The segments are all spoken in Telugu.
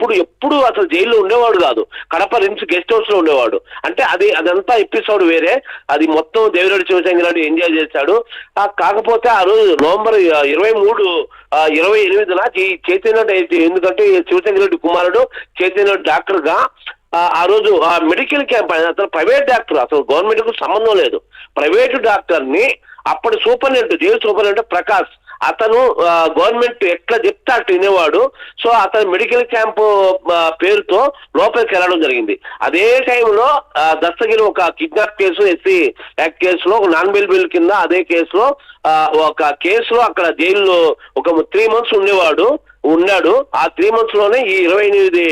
ఎప్పుడు ఎప్పుడు అసలు జైల్లో ఉండేవాడు కాదు. కడప రిమ్స్ గెస్ట్ హౌస్లో ఉండేవాడు. అంటే అది అదంతా ఎపిసోడ్ వేరే. అది మొత్తం దేవిరెడ్డి శివశంకర్ ఎంజాయ్ చేశాడు. ఆ కాకపోతే ఆ రోజు నవంబర్ ఇరవై మూడు ఇరవై ఎనిమిదిన చైతన్య రెడ్డి- ఎందుకంటే ఈ శివశంకర్ రెడ్డి కుమారుడు చైతన్య రెడ్డి డాక్టర్గా ఆ రోజు ఆ మెడికల్ క్యాంప్ అతను ప్రైవేట్ డాక్టర్ అసలు గవర్నమెంట్కు సంబంధం లేదు. ప్రైవేట్ డాక్టర్ని అప్పటి సూపరింటెండెంట్ జైలు సూపరింటెండెంట్ ప్రకాష్ అతను గవర్నమెంట్ ఎట్లా చెప్తే అట్లా వినేవాడు సో అతను మెడికల్ క్యాంప్ పేరుతో లోపలికి వెళ్ళడం జరిగింది. అదే టైంలో దస్తగిరి ఒక కిడ్నాప్ కేసు ఎస్సీ యాక్ట్ కేసులో ఒక నాన్ బిల్ బిల్ కింద అదే కేసులో ఒక కేసులో అక్కడ జైల్లో ఒక త్రీ మంత్స్ ఉండేవాడు. ఉన్నాడు. ఆ త్రీ మంత్స్లోనే ఈ ఇరవై ఎనిమిది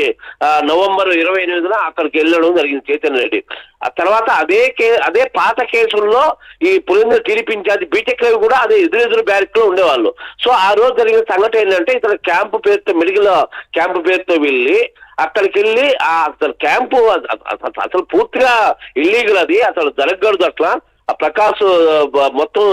నవంబర్ ఇరవై ఎనిమిదిన అక్కడికి వెళ్ళడం జరిగింది చైతన్య రెడ్డి. ఆ తర్వాత అదే కే అదే పాత కేసుల్లో ఈ పులిందర్ టీడీపీ ఇన్ఛార్జ్ బీటెక్ రవి కూడా అదే ఎదురెదురు బ్యారెక్లో ఉండేవాళ్ళు. సో ఆ రోజు జరిగిన సంఘటన ఏంటంటే ఇతను క్యాంపు పేరుతో మెడికల్ క్యాంపు పేరుతో వెళ్ళి అక్కడికి వెళ్ళి ఆ అసలు క్యాంపు అసలు పూర్తిగా ఇల్లీగల్ అది. అసలు జరగకూడదు అట్లా. ఆ ప్రకాష్ మొత్తం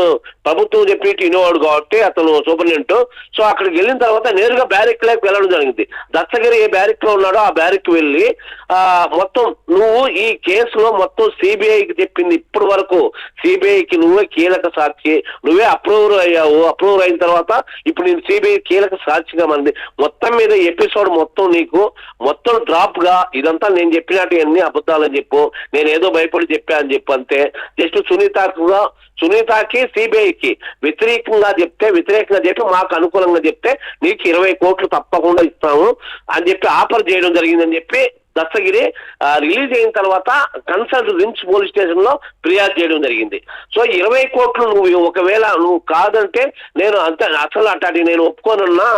ప్రభుత్వం చెప్పి వినేవాడు కాబట్టి అతను సూపరింటెండెంట్. సో అక్కడికి వెళ్ళిన తర్వాత నేరుగా బ్యారెక్ లేక వెళ్ళడం జరిగింది. దత్తగిరి ఏ బ్యారెక్లో ఉన్నాడో ఆ బ్యారెక్ వెళ్ళి ఆ మొత్తం నువ్వు ఈ కేసులో మొత్తం సిబిఐకి చెప్పింది ఇప్పటి వరకు. సిబిఐకి నువ్వే కీలక సాక్షి నువ్వే అప్రూవర్ అయ్యావు. అప్రూవర్ అయిన తర్వాత ఇప్పుడు నేను సిబిఐ కీలక సాక్షిగా మనది. మొత్తం మీద ఎపిసోడ్ మొత్తం నీకు మొత్తం డ్రాప్గా ఇదంతా నేను చెప్పినట్టు అన్ని అబద్ధాలని చెప్పు. నేను ఏదో భయపడి చెప్పా అని చెప్పు అంతే. జస్ట్ సునీతగా సునీతకి సిబిఐకి వ్యతిరేకంగా చెప్తే వ్యతిరేకంగా చెప్పి మాకు అనుకూలంగా చెప్తే నీకు ఇరవై కోట్లు తప్పకుండా ఇస్తాము అని చెప్పి ఆఫర్ చేయడం జరిగిందని చెప్పి దత్తగిరి రిలీజ్ అయిన తర్వాత కన్సల్ట్ రిమ్స్ పోలీస్ స్టేషన్లో ఫిర్యాదు చేయడం జరిగింది. సో ఇరవై కోట్లు నువ్వు ఒకవేళ నువ్వు కాదంటే నేను అంత అసలు అట్లాంటి నేను ఒప్పుకోనన్నా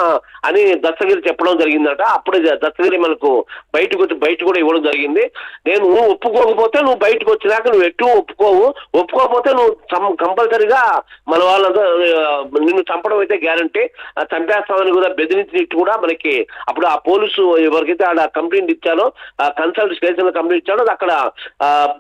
అని దత్తగిరి చెప్పడం జరిగిందట. అప్పుడే దత్తగిరి మనకు బయటకు వచ్చి బయట కూడా ఇవ్వడం జరిగింది. నేను నువ్వు ఒప్పుకోకపోతే నువ్వు బయటకు వచ్చినాక నువ్వు ఎటు ఒప్పుకోవు. ఒప్పుకోకపోతే నువ్వు కంపల్సరిగా మన వాళ్ళంతా నిన్ను చంపడం అయితే గ్యారంటీ. చంపేస్తామని కూడా బెదిరించినట్టు కూడా మనకి అప్పుడు ఆ పోలీసు ఎవరికైతే ఆడ కంప్లైంట్ ఇచ్చారో ఆ కన్సల్ట్ స్టేషన్ కంప్లైంట్ అక్కడ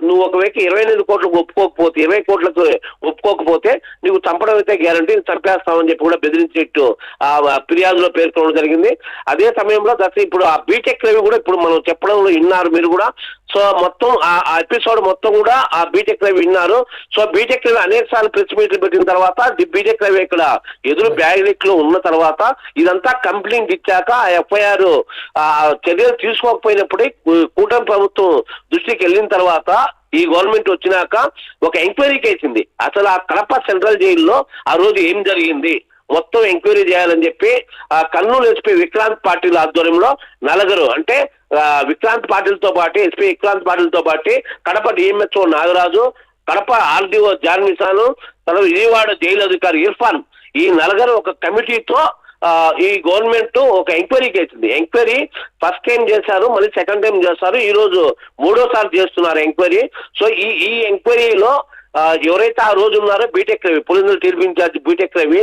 నువ్వు నువ్వు ఒకవేళ ఇరవై ఎనిమిది కోట్లకు ఒప్పుకోకపోతే ఇరవై కోట్లకు ఒప్పుకోకపోతే నువ్వు చంపడం అయితే గ్యారంటీ చంపేస్తామని చెప్పి కూడా బెదిరించేట్టు ఆ ఫిర్యాదులో పేర్కొనడం జరిగింది. అదే సమయంలో దశ ఇప్పుడు ఆ బీటెక్ రవి కూడా ఇప్పుడు మనం చెప్పడంలో విన్నారు మీరు కూడా. సో మొత్తం ఆ ఎపిసోడ్ మొత్తం కూడా ఆ బీటెక్ రవి విన్నారు. సో బీటెక్ రవి అనేక సార్లు ప్రెస్ మీట్లు పెట్టిన తర్వాత బీటెక్ రవి ఇక్కడ ఎదురు బ్యాగ్లో ఉన్న తర్వాత ఇదంతా కంప్లైంట్ ఇచ్చాక ఆ ఎఫ్ఐఆర్ చర్యలు తీసుకోకపోయినప్పుడే కూటమి ప్రభుత్వం దృష్టికి వెళ్ళిన తర్వాత ఈ గవర్నమెంట్ వచ్చినాక ఒక ఎంక్వైరీ కేసింది అసలు ఆ కడప సెంట్రల్ జైల్లో ఆ రోజు ఏం జరిగింది? మొత్తం ఎంక్వైరీ చేయాలని చెప్పి ఆ కర్నూలు ఎస్పీ విక్రాంత్ పాటిల్ ఆధ్వర్యంలో నలుగురు అంటే విక్రాంత్ పాటిల్తో పాటు ఎస్పీ విక్రాంత్ పాటిల్తో పాటు కడప డిఎంహెచ్ఓ నాగరాజు కడప ఆర్డీఓ జాన్విసాను తర్వాత విజయవాడ జైలు అధికారి ఇర్ఫాన్ ఈ నలుగురు ఒక కమిటీతో ఈ గవర్నమెంట్ ఒక ఎంక్వైరీ చేసింది. ఎంక్వైరీ ఫస్ట్ టైం చేశారు మళ్ళీ సెకండ్ టైం చేస్తారు ఈ రోజు మూడోసారి చేస్తున్నారు ఎంక్వైరీ. సో ఈ ఈ ఎంక్వైరీలో ఎవరైతే ఆ రోజు ఉన్నారో బీటెక్ రవి పులిందులు తీర్పు ఇన్ఛార్జ్ బీటెక్ రవి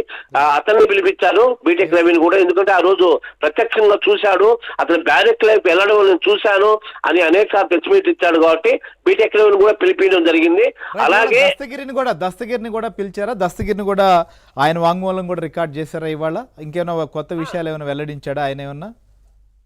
అతన్ని పిలిపించారు బీటెక్ రవిని కూడా ఎందుకంటే ఆ రోజు ప్రత్యక్షంగా చూశాడు. అతను బ్యారెక్ లైఫ్ వెళ్ళడం నేను చూశాను అని అనేక సార్లు ప్రెస్ మీట్ ఇచ్చాడు కాబట్టి బీటెక్ రవిని కూడా పిలిపించడం జరిగింది. అలాగే దస్తగిరిని కూడా దస్తగిరిని కూడా పిలిచారా? దస్తగిరిని కూడా ఆయన వాంగ్మూలం కూడా రికార్డ్ చేశారా ఇవాళ? ఇంకేమైనా కొత్త విషయాలు ఏమైనా వెల్లడించాడా ఆయన ఏమన్నా?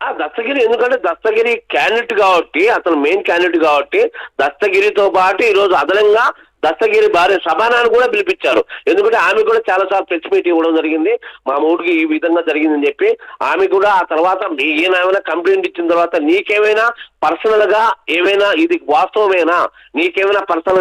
ఆ దస్తగిరి ఎందుకంటే దస్తగిరి క్యాండిడేట్ కాబట్టి అతను మెయిన్ క్యాండిడేట్ కాబట్టి దస్తగిరితో పాటు ఈ రోజు అదనంగా దస్తగిరి భార్య సభానాన్ని కూడా పిలిపించారు. ఎందుకంటే ఆమె కూడా చాలా సార్లు ప్రెస్ మీట్ ఇవ్వడం జరిగింది. మా మూడికి ఈ విధంగా జరిగిందని చెప్పి ఆమె కూడా ఆ తర్వాత ఏమైనా కంప్లైంట్ ఇచ్చిన తర్వాత నీకేమైనా పర్సనల్గా ఏమైనా ఇది వాస్తవమేనా? నీకేమైనా పర్సనల్గా